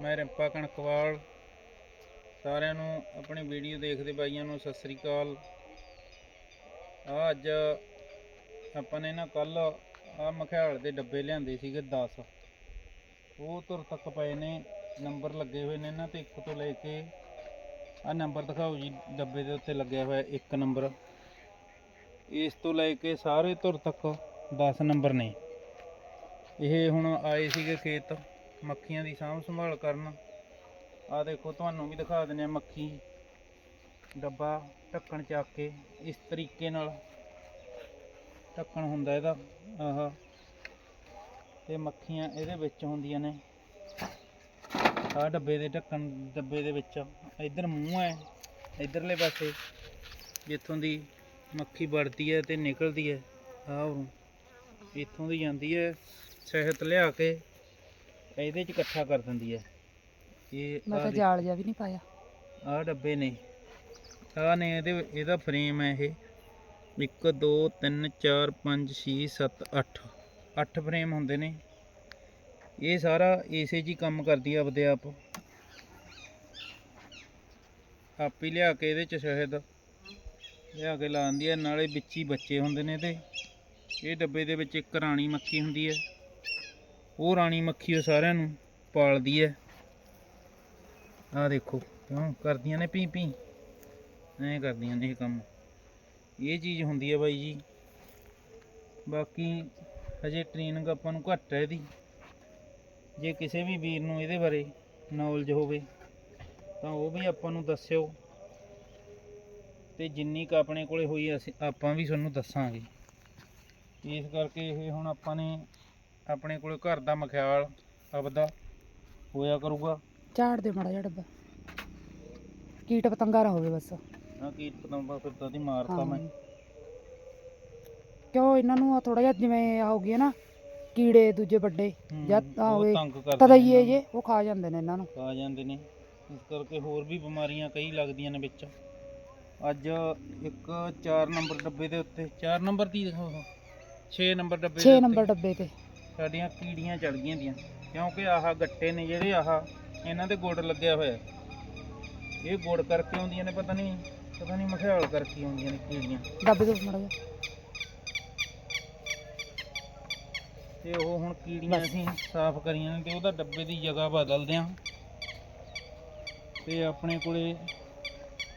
ਮੈਂ ਰਿੰਪਾ ਕਣਕਵਾਲ। ਸਾਰਿਆਂ ਨੂੰ ਆਪਣੀ ਵੀਡੀਓ ਦੇਖਦੇ ਬਾਈਆਂ ਨੂੰ ਸਤਿ ਸ੍ਰੀ ਅਕਾਲ। ਆ ਅੱਜ ਆਪਾਂ ਨੇ ਨਾ ਕੱਲ ਆ ਮਖਿਆਲ ਦੇ ਡੱਬੇ ਲਿਆਂਦੇ ਸੀਗੇ 10 ਉਹ ਤੁਰ ਤੱਕ ਪਏ ਨੇ, ਨੰਬਰ ਲੱਗੇ ਹੋਏ ਨੇ ਨਾ ਤੇ ਇੱਕ ਤੋਂ ਲੈ ਕੇ ਆ ਨੰਬਰ ਦਿਖਾਓ ਜੀ, ਡੱਬੇ ਦੇ ਉੱਤੇ ਲੱਗਿਆ ਹੋਇਆ ਇੱਕ ਨੰਬਰ। ਇਸ ਤੋਂ ਲੈ ਕੇ ਸਾਰੇ ਤੁਰ ਤੱਕ 10 ਨੰਬਰ ਨੇ। ਇਹ ਹੁਣ ਆਏ ਸੀਗੇ ਖੇਤ। ਮੱਖੀਆਂ ਦੀ ਸਾਂਭ ਸੰਭਾਲ ਕਰਨ। ਆ ਦੇਖੋ, ਤੁਹਾਨੂੰ ਵੀ ਦਿਖਾ ਦਿੰਦੇ ਆ ਮੱਖੀ। ਡੱਬਾ ਢੱਕਣ ਚੱਕ ਕੇ ਇਸ ਤਰੀਕੇ ਨਾਲ ਢੱਕਣ ਹੁੰਦਾ ਇਹਦਾ। ਆਹ। ਤੇ ਮੱਖੀਆਂ ਇਹਦੇ ਵਿੱਚ ਹੁੰਦੀਆਂ ਨੇ। ਆਹ ਡੱਬੇ ਦੇ ਢੱਕਣ ਡੱਬੇ ਦੇ ਵਿੱਚ। ਇੱਧਰ ਮੂੰਹ ਹੈ, ਇੱਧਰਲੇ ਪਾਸੇ ਜਿੱਥੋਂ ਦੀ ਮੱਖੀ ਵੜਦੀ ਹੈ ਤੇ ਨਿਕਲਦੀ ਹੈ। ਆਹ ਇੱਥੋਂ ਦੀ ਜਾਂਦੀ ਹੈ ਸ਼ਹਿਦ ਲਿਆ ਕੇ ਇਹਦੇ ਚ ਇਕੱਠਾ ਕਰ ਦਿੰਦੀ ਹੈ। ਇਹ ਮੈਂ ਤਾਂ ਜਾਲ ਜਿਹਾ ਵੀ ਨਹੀਂ ਪਾਇਆ। ਆਹ ਡੱਬੇ ਨੇ। ਆਹ ਨੇ ਇਹਦੇ ਇਹਦਾ ਫਰੇਮ ਹੈ ਇਹ। 1 2 3 4 5 6 7 8 8 ਫਰੇਮ ਹੁੰਦੇ ਨੇ। ਇਹ ਸਾਰਾ ਇਸੇ ਜੀ ਕੰਮ ਕਰਦੀ ਆ ਆਪਦੇ ਆਪ। ਆਪ ਹੀ ਲਿਆ ਕੇ ਇਹਦੇ ਚ ਸ਼ਹਿਦ ਲਿਆ ਕੇ ਲਾਉਂਦੀ ਹੈ। ਨਾਲੇ ਵਿੱਚ ਹੀ ਬੱਚੇ ਹੁੰਦੇ ਨੇ ਤੇ ਇਹ ਡੱਬੇ ਦੇ ਵਿੱਚ ਇੱਕ ਰਾਣੀ ਮੱਖੀ ਹੁੰਦੀ ਹੈ। ਉਹ ਰਾਣੀ ਮੱਖੀ ਉਹ ਸਾਰਿਆਂ ਨੂੰ ਪਾਲਦੀ ਹੈ ਆਹ ਦੇਖੋ ਕਿਉਂ ਕਰਦੀਆਂ ਨੇ ਪੀ ਪੀ। ਐਂ ਕਰਦੀਆਂ ਨੇ ਇਹ ਕੰਮ। ਇਹ ਚੀਜ਼ ਹੁੰਦੀ ਹੈ ਬਾਈ ਜੀ। ਬਾਕੀ ਹਜੇ ਟ੍ਰੇਨਿੰਗ ਆਪਾਂ ਨੂੰ ਘੱਟ ਹੈ ਇਹਦੀ। ਜੇ ਕਿਸੇ ਵੀ ਵੀਰ ਨੂੰ ਇਹਦੇ ਬਾਰੇ ਨੌਲੇਜ ਹੋਵੇ, ਤਾਂ ਉਹ ਵੀ ਆਪਾਂ ਨੂੰ ਦੱਸਿਓ। ਤੇ ਜਿੰਨੀ ਕ ਆਪਣੇ ਕੋਲੇ ਹੋਈ ਅਸੀਂ, ਆਪਾਂ ਵੀ ਤੁਹਾਨੂੰ ਦੱਸਾਂਗੇ। ਇਸ ਕਰਕੇ ਇਹ ਹੁਣ ਆਪਾਂ ਨੇ ਆਪਣੇ ਕੋਲੇ ਘਰ ਦਾ ਮਖਿਆਲ ਆਪਦਾ ਹੋਇਆ ਕਰੂਗਾ। ਝਾੜ ਦੇ ਮਾੜਾ ਜਿਹਾ ਡੱਬਾ। ਕੀਟ ਪਤੰਗਾ ਨਾ ਹੋਵੇ ਬਸ। ਨਾ ਕੀਟ ਪਤੰਗਾ ਫਿਰਦਾ ਦੀ ਮਾਰਤਾ। ਮੈਂ। ਕਿਉਂ ਇਹਨਾਂ ਨੂੰ ਥੋੜਾ ਜਿਹਾ ਜਿਵੇਂ ਆ ਹੋ ਗਿਆ ਨਾ ਕੀੜੇ ਦੂਜੇ ਵੱਡੇ ਜਦ ਆ ਉਹ ਹੋਵੇ ਤੰਗ ਕਰਦੇ ਨੇ ਤਦਈਏ ਜੇ ਉਹ ਖਾ ਜਾਂਦੇ ਨੇ ਇਹਨਾਂ ਨੂੰ। ਆ ਜਾਂਦੇ ਨੇ। ਇਸ ਕਰਕੇ ਹੋਰ ਵੀ ਬਿਮਾਰੀਆਂ ਕਈ ਲੱਗਦੀਆਂ ਨੇ ਵਿੱਚ। ਅੱਜ ਇੱਕ 4 ਨੰਬਰ ਡੱਬੇ ਦੇ ਉੱਤੇ 4 ਨੰਬਰ ਦੀ ਦੇਖੋ 6 ਨੰਬਰ ਡੱਬੇ 6 ਦੇ ਨੰਬਰ ਡੱਬੇ ਤੇ। ਸਾਡੀਆਂ ਕੀੜੀਆਂ ਚੜ ਗਈਆਂ ਦੀਆਂ। ਕਿਉਂਕਿ ਆਹ ਗੱਟੇ ਨੇ ਜਿਹੜੇ ਆਹ ਇਹਨਾਂ ਦੇ ਗੁੜ ਲੱਗਿਆ ਹੋਇਆ। ਇਹ ਗੁੜ ਕਰਕੇ ਆਉਂਦੀਆਂ ਨੇ ਪਤਾ ਨਹੀਂ ਪਤਾ ਨਹੀਂ ਮਖਿਆਲ ਕਰਕੇ ਆਉਂਦੀਆਂ ਨੇ ਕੀੜੀਆਂ। ਡੱਬੇ ਤੋਂ ਮਾੜਾ ਤੇ ਉਹ ਹੁਣ ਕੀੜੀਆਂ ਅਸੀਂ ਸਾਫ਼ ਕਰੀਆਂ ਨੇ ਤੇ ਉਹਦਾ ਡੱਬੇ ਦੀ ਜਗ੍ਹਾ ਬਦਲਦੇ ਆਂ। ਤੇ ਆਪਣੇ ਕੋਲੇ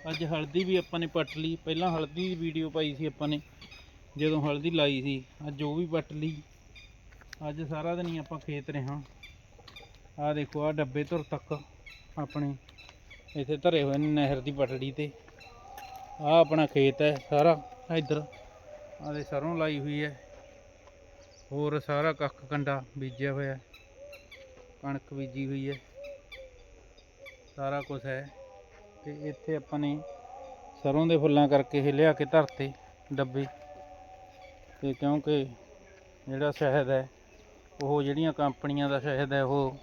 ਅੱਜ ਹਲਦੀ ਵੀ ਆਪਾਂ ਨੇ ਪੱਟ ਲਈ। ਪਹਿਲਾਂ ਹਲਦੀ ਦੀ ਵੀਡੀਓ ਪਾਈ ਸੀ ਆਪਾਂ ਨੇ ਜਦੋਂ ਹਲਦੀ ਲਾਈ ਸੀ ਅੱਜ ਉਹ ਵੀ ਪੱਟ ਲਈ। ਅੱਜ ਸਾਰਾ ਦਿਨ ਹੀ ਆਪਾਂ ਖੇਤ ਰਹਾਂ ਆਹ ਦੇਖੋ, ਆਹ ਡੱਬੇ ਧੁਰ ਤੱਕ ਆਪਣੇ ਇੱਥੇ ਧਰੇ ਹੋਏ ਨੇ ਨਹਿਰ ਦੀ ਪਟੜੀ ਤੇ। ਆਹ ਆਪਣਾ ਖੇਤ ਹੈ ਸਾਰਾ ਇੱਧਰ। ਆਹ ਦੇ ਸਰੋਂ ਲਾਈ ਹੋਈ ਹੈ। ਹੋਰ ਸਾਰਾ ਕੱਖ ਕੰਡਾ ਬੀਜਿਆ ਹੋਇਆ ਕਣਕ ਬੀਜੀ ਹੋਈ ਹੈ। ਸਾਰਾ ਕੁਝ ਹੈ। ਤੇ ਇੱਥੇ ਆਪਾਂ ਨੇ ਸਰੋਂ ਦੇ ਫੁੱਲਾਂ ਕਰਕੇ ਇਹ ਲਿਆ ਕੇ ਧਰਤੇ ਡੱਬੇ। ਤੇ ਕਿਉਂਕਿ ਜਿਹੜਾ ਸ਼ਹਿਦ ਹੈ ਉਹ ਜਿਹੜੀਆਂ ਕੰਪਨੀਆਂ ਦਾ ਸ਼ਹਿਦ ਹੈ ਉਹ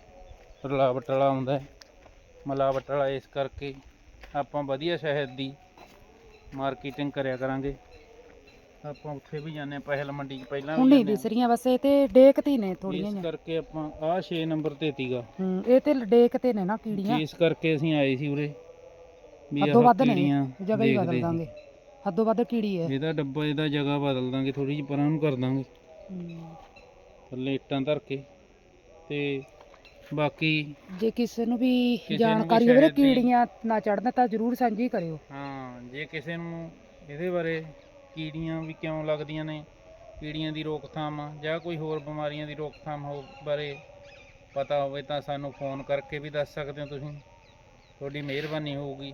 ਰਲਾਵਟ ਵਾਲਾ ਆਉਂਦਾ ਮਿਲਾਵਟ ਵਾਲਾ ਇਸ ਕਰਕੇ ਆਪਾਂ ਵਧੀਆ ਸ਼ਹਿਦ ਦੀ ਮਾਰਕੀਟਿੰਗ ਕਰਿਆ ਕਰਾਂਗੇ। ਆਪਾਂ ਉੱਥੇ ਵੀ ਜਾਂਦੇ ਪਹਿਲ ਮੰਡੀ 'ਚ ਪਹਿਲਾਂ ਹੁਣ ਨਹੀਂ ਦਿਸ ਰਹੀਆਂ ਬਸ ਇਹ ਤੇ ਡੇਕਤੀ ਨੇ ਥੋੜੀਆਂ ਇਸ ਜਿਹੀਆਂ। ਕਰਕੇ ਆਪਾਂ ਆਹ 6 ਨੰਬਰ ਤੇ ਤੀਗਾ। ਹੂੰ ਇਹ ਤੇ ਡੇਕਤੇ ਨੇ ਨਾ ਕੀੜੀਆਂ। ਇਸ ਕਰਕੇ ਅਸੀਂ ਆਏ ਸੀ ਉਰੇ। ਵੀ ਹੱਦੋਂ ਵੱਧ ਨੇ ਕੀੜੀਆਂ ਜਗ੍ਹਾ ਹੀ ਦੇਖਦੇ ਬਦਲ ਸੀ। ਦਾਂਗੇ ਹੱਦੋਂ ਵੱਧ ਕੀੜੀ ਹੈ। ਇਹਦਾ ਡੱਬਾ ਇਹਦਾ ਜਗ੍ਹਾ ਬਦਲ ਦਾਂਗੇ ਥੋੜੀ ਜਿਹੀ ਪਰਾਂ ਨੂੰ ਕਰ ਦਾਂਗੇ। ਹੂੰ। ਥੱਲੇ ਇੱਟਾਂ ਧਰ ਕੇ ਤੇ ਬਾਕੀ ਜੇ ਕਿਸੇ ਨੂੰ ਵੀ ਕਿਸੇ ਨੂੰ ਵੀ ਜਾਣਕਾਰੀ ਹੋਵੇ ਸ਼ਾਇਦ ਵੀ- ਕੀੜੀਆਂ ਨਾ ਚੜਨ ਤਾਂ ਜਰੂਰ ਸਾਂਝੀ ਕਰਿਓ। ਹਾਂ ਜੇ ਕਿਸੇ ਨੂੰ ਇਹਦੇ ਬਾਰੇ ਕੀੜੀਆਂ ਵੀ ਕਿਉਂ ਲੱਗਦੀਆਂ ਨੇ ਕੀੜੀਆਂ ਦੀ ਰੋਕਥਾਮ ਜਾਂ ਕੋਈ ਹੋਰ ਬਿਮਾਰੀਆਂ ਦੀ ਰੋਕਥਾਮ ਹੋ ਬਾਰੇ ਪਤਾ ਹੋਵੇ ਤਾਂ ਸਾਨੂੰ ਫੋਨ ਕਰਕੇ ਵੀ ਦੱਸ ਸਕਦੇ ਹੋ ਤੁਸੀਂ। ਤੁਹਾਡੀ ਮਿਹਰਬਾਨੀ ਹੋਊਗੀ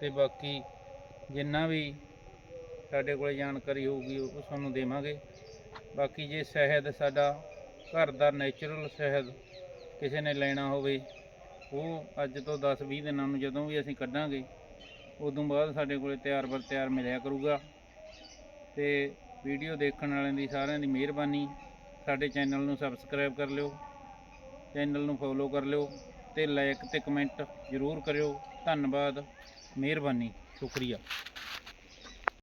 ਤੇ ਬਾਕੀ ਜਿੰਨਾ ਵੀ ਸਾਡੇ ਕੋਲ ਜਾਣਕਾਰੀ ਹੋਊਗੀ ਉਹ ਤੁਹਾਨੂੰ ਦੇਵਾਂਗੇ। ਬਾਕੀ ਜੇ ਸ਼ਹਿਦ ਸਾਡਾ ਘਰ ਦਾ ਨੇਚਰਲ ਸ਼ਹਿਦ ਕਿਸੇ ਨੇ ਲੈਣਾ ਹੋਵੇ, ਉਹ ਅੱਜ ਤੋਂ 10-20 ਦਿਨਾਂ ਨੂੰ ਜਦੋਂ ਵੀ ਅਸੀਂ ਕੱਢਾਂਗੇ, ਉਦੋਂ ਬਾਅਦ ਸਾਡੇ ਕੋਲੇ ਤਿਆਰ ਬਰ ਤਿਆਰ ਮਿਲਿਆ ਕਰੂਗਾ। ਤੇ ਵੀਡੀਓ ਦੇਖਣ ਵਾਲਿਆਂ ਦੀ ਸਾਰਿਆਂ ਦੀ ਮਿਹਰਬਾਨੀ। ਸਾਡੇ ਚੈਨਲ ਨੂੰ ਸਬਸਕ੍ਰਾਈਬ ਕਰ ਲਿਓ, ਚੈਨਲ ਨੂੰ ਫੋਲੋ ਕਰ ਲਿਓ ਤੇ ਲਾਈਕ ਤੇ ਕਮੈਂਟ ਜ਼ਰੂਰ ਕਰਿਓ। ਧੰਨਵਾਦ, ਮਿਹਰਬਾਨੀ, ਸ਼ੁਕਰੀਆ।